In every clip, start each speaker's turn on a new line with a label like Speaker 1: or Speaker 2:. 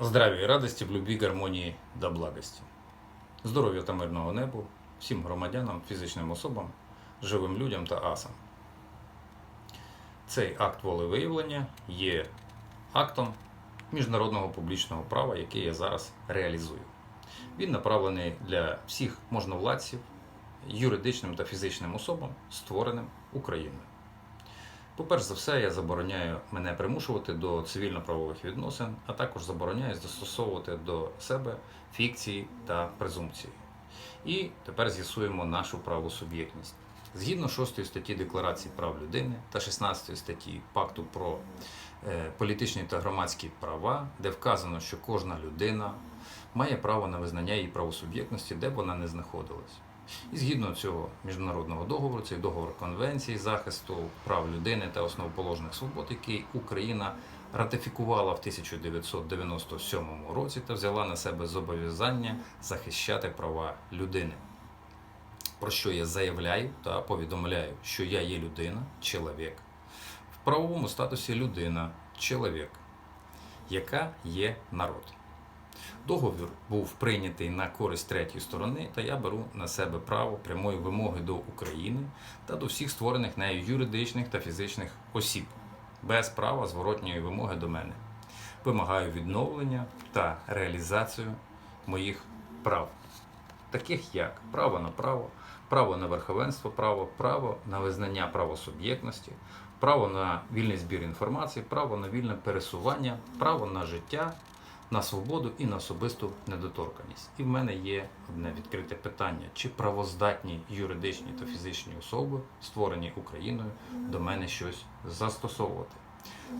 Speaker 1: Здравия і радості в любві, гармонії та благості. Здоров'я та мирного небу всім громадянам, фізичним особам, живим людям та асам. Цей акт волевиявлення є актом міжнародного публічного права, який я зараз реалізую. Він направлений для всіх можновладців, юридичним та фізичним особам, створеним Україною. По-перше за все, я забороняю мене примушувати до цивільно-правових відносин, а також забороняю застосовувати до себе фікції та презумпції. І тепер з'ясуємо нашу правосуб'єктність. Згідно 6 статті Декларації прав людини та 16 статті Пакту про е, політичні та громадські права, де вказано, що кожна людина має право на визнання її правосуб'єктності, де б вона не знаходилась. І згідно цього міжнародного договору, цей договор Конвенції захисту прав людини та основоположних свобод, який Україна ратифікувала в 1997 році та взяла на себе зобов'язання захищати права людини. Про що я заявляю та повідомляю, що я є людина, чоловік, в правовому статусі людина, чоловік, яка є народ. Договір був прийнятий на користь третьої сторони, та я беру на себе право прямої вимоги до України та до всіх створених нею юридичних та фізичних осіб, без права зворотньої вимоги до мене. Вимагаю відновлення та реалізацію моїх прав, таких як право на право, право на верховенство права, право на визнання правосуб'єктності, право на вільний збір інформації, право на вільне пересування, право на життя, на свободу і на особисту недоторканність. І в мене є одне відкрите питання: чи правоздатні юридичні та фізичні особи, створені Україною, до мене щось застосовувати?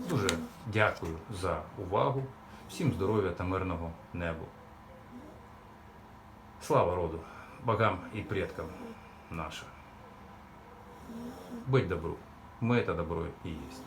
Speaker 1: Дуже дякую за увагу. Всім здоров'я та мирного небу. Слава роду, богам и предкам нашим. Быть добру. Мы это добро и есть.